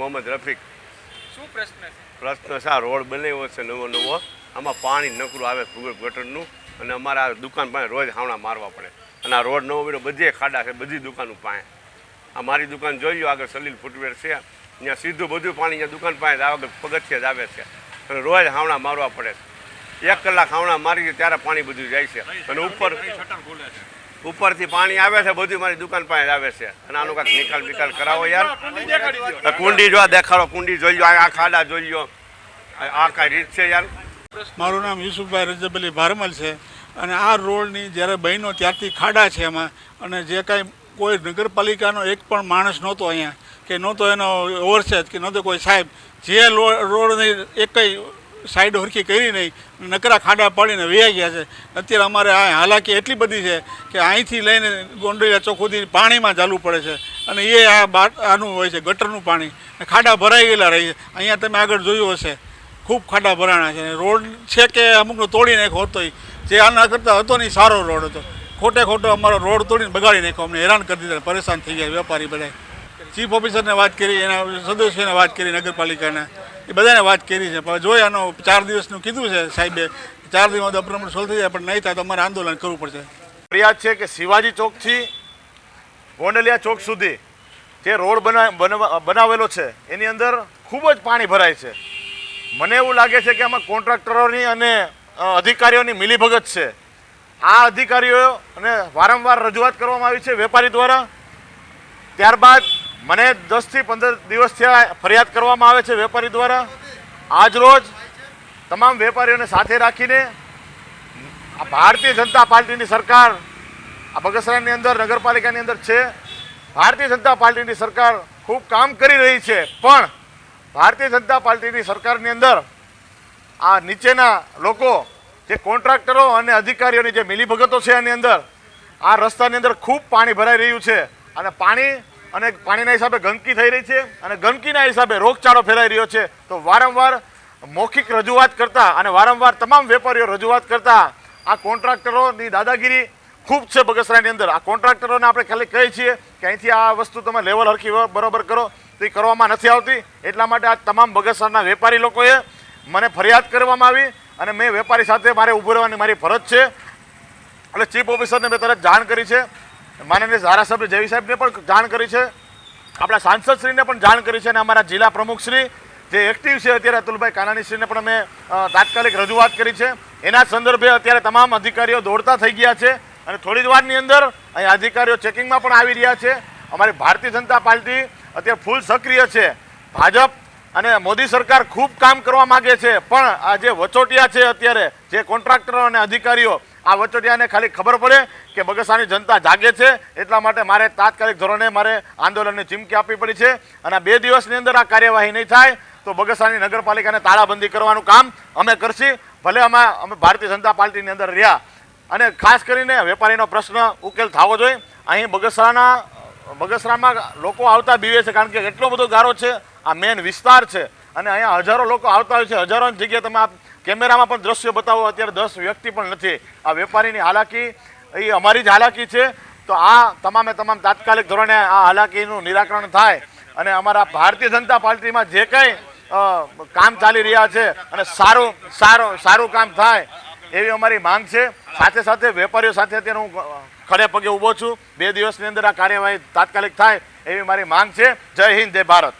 મોહમ્મદ રફીક. શું પ્રશ્ન પ્રશ્ન છે આ રોડ બનાવ્યો છે નવો નવો. આમાં પાણી નકરું આવે ભૂગર્ભ ગટરનું અને અમારા આ દુકાન પાસે રોજ હાવણા મારવા પડે. અને આ રોડ નવો બન્યો બધે ખાડા છે બધી દુકાનો પાસે. આ મારી દુકાન જોઈ લો આગળ સલીલ ફૂટવેર છે. ત્યાં સીધું બધું પાણી અહીંયા દુકાન પાસે આગળ પગથિયે જ આવે છે. અને રોજ હાવણા મારવા પડે છે. એક કલાક હાવણા મારી ત્યારે પાણી બધું જાય છે. અને ઉપર ઉપરથી પાણી આવે છે બધું મારી દુકાન પાસે આવે છે. અને આનું કાંઈક નિકાલ બિકાલ કરાવો યાર. કુંડી જો દેખાડો, કુંડી જોઈ લો આ ખાડા જોઈ લો આ કાંઈ રીત છે યાર. મારું નામ યુસુફભાઈ રજબલી ભારમલ છે. અને આ રોડની જ્યારે બહેનો ત્યારથી ખાડા છે એમાં, અને જે કાંઈ કોઈ નગરપાલિકાનો એક પણ માણસ નહોતો અહીંયા, કે નહોતો એનો ઓવરસેજ, કે નહોતો કોઈ સાહેબ, જે રોડની રોડની એકય સાઈડ હરખી કરી નહીં, નકરા ખાડા પાડીને વહી ગયા છે. અત્યારે અમારે આ હાલાકી એટલી બધી છે કે અહીંથી લઈને ગોંડલિયા ચોક પાણીમાં ચાલવું પડે છે. અને એ આ બા આનું હોય છે, ગટરનું પાણી. ખાડા ભરાઈ ગયેલા રહે છે. અહીંયા તમે આગળ જોયું હશે, ખૂબ ખાડા ભરાણા છે. રોડ છે કે અમુકનો તોડી નાખ્યો હતો જે આના કરતાં હતો નહીં સારો રોડ હતો. ખોટે ખોટો અમારો રોડ તોડીને બગાડી નાખ્યો. અમને હેરાન કરી દીધા, પરેશાન થઈ ગયા વેપારી બધા ચીફ ઓફિસરને વાત કરી, એના સદસ્યોને વાત કરી, નગરપાલિકાના. એ બધાને વાત કરી છે. પણ જોઈએ આનો ચાર દિવસનું કીધું છે સાહેબે. ચાર દિવસમાં અપ્રમણ સોલ્વ થઈ જાય, પણ નહીં થાય તો અમારે આંદોલન કરવું પડશે. ફરિયાદ છે કે શિવાજી ચોકથી ગોંડલિયા ચોક સુધી જે રોડ બના બનવા- બનાવેલો છે, એની અંદર ખૂબ જ પાણી ભરાય છે. મને એવું લાગે છે કે આમાં કોન્ટ્રાક્ટરોની અને અધિકારીઓની મિલીભગત છે. આ અધિકારીઓ અને વારંવાર રજૂઆત કરવામાં આવી છે વેપારી દ્વારા. ત્યારબાદ મને દસથી પંદર દિવસ થયા ફરિયાદ કરવામાં આવે છે વેપારી દ્વારા. આજ રોજ તમામ વેપારીઓને સાથે રાખીને આ ભારતીય જનતા પાર્ટીની સરકાર આ બગસરાની અંદર, નગરપાલિકાની અંદર છે. ભારતીય જનતા પાર્ટીની સરકાર ખૂબ કામ કરી રહી છે, પણ ભારતીય જનતા પાર્ટીની સરકારની અંદર આ નીચેના લોકો, જે કોન્ટ્રાક્ટરો અને અધિકારીઓની જે મિલીભગતો છે એની અંદર, આ રસ્તાની અંદર ખૂબ પાણી ભરાઈ રહ્યું છે. અને પાણી અને પાણીના હિસાબે ગંદકી થઈ રહી છે અને ગંદકીના હિસાબે રોગચાળો ફેલાઈ રહ્યો છે. તો વારંવાર મૌખિક રજૂઆત કરતા અને વારંવાર તમામ વેપારીઓ રજૂઆત કરતા આ કોન્ટ્રાક્ટરોની દાદાગીરી ખૂબ છે બગસરાની અંદર. આ કોન્ટ્રાક્ટરોને આપણે ખાલી કહીએ છીએ કે અહીંથી આ વસ્તુ તમે લેવલ હરખી બરાબર કરો. તો એ કરવામાં નથી આવતી. એટલા માટે આ તમામ બગસરાના વેપારી લોકોએ મને ફરિયાદ કરવામાં આવી અને મેં વેપારી સાથે મારે ઊભું રહેવાની મારી ફરજ છે. એટલે ચીફ ઓફિસરને મેં તરત જાણ કરી છે. માનનીય ધારાસભ્ય જેવી સાહેબને પણ જાણ કરી છે. આપણા સાંસદશ્રીને પણ જાણ કરી છે અને અમારા જિલ્લા પ્રમુખશ્રી જે એક્ટિવ છે અત્યારે અતુલભાઈ કાનાણીશ્રીને પણ અમે તાત્કાલિક રજૂઆત કરી છે. એના સંદર્ભે અત્યારે તમામ અધિકારીઓ દોડતા થઈ ગયા છે અને થોડી જ વારની અંદર અહીં અધિકારીઓ ચેકિંગમાં પણ આવી રહ્યા છે. અમારી ભારતીય જનતા પાર્ટી અત્યારે ફૂલ સક્રિય છે. ભાજપ અને મોદી સરકાર ખૂબ કામ કરવા માગે છે. પણ આ જે વચોટિયા છે અત્યારે, જે કોન્ટ્રાક્ટરો અને અધિકારીઓ આ વચોટિયાને ખાલી ખબર પડે કે બગસાની જનતા જાગે છે, એટલા માટે મારે તાત્કાલિક ધોરણે મારે આંદોલનની ચીમકી આપવી પડી છે અને બે દિવસની અંદર આ કાર્યવાહી નહીં થાય, તો બગસાની નગરપાલિકાને તાળાબંધી કરવાનું કામ અમે કરશી. ભલે અમે અમે ભારતીય જનતા પાર્ટીની અંદર રહ્યા. અને ખાસ કરીને વેપારીનો પ્રશ્ન ઉકેલ થવો જોઈએ. અહીં બગસરાના, બગસરામાં લોકો આવતા બીવે છે, કારણ કે એટલો બધો ગારો છે, આ મેન વિસ્તાર છે. અને અહીંયા હજારો લોકો આવતા હોય છે, હજારોની જગ્યાએ તમે કેમેરામાં પણ દ્રશ્ય બતાવો, અત્યારે દસ વ્યક્તિ પણ નથી. આ વેપારીની હાલાકી, એ અમારી જ હાલાકી છે. તો આ તમામે તમામ તાત્કાલિક ધોરણે આ હાલાકીનું નિરાકરણ થાય અને અમારા ભારતીય જનતા પાર્ટીમાં જે કંઈ કામ ચાલી રહ્યા છે અને સારું સારું સારું કામ થાય એવી અમારી માંગ છે. સાથે સાથે વેપારીઓ સાથે અત્યારે હું ખડે પગે ઊભો છું. બે દિવસની અંદર આ કાર્યવાહી તાત્કાલિક થાય એવી મારી માંગ છે. જય હિન્દ, જય ભારત.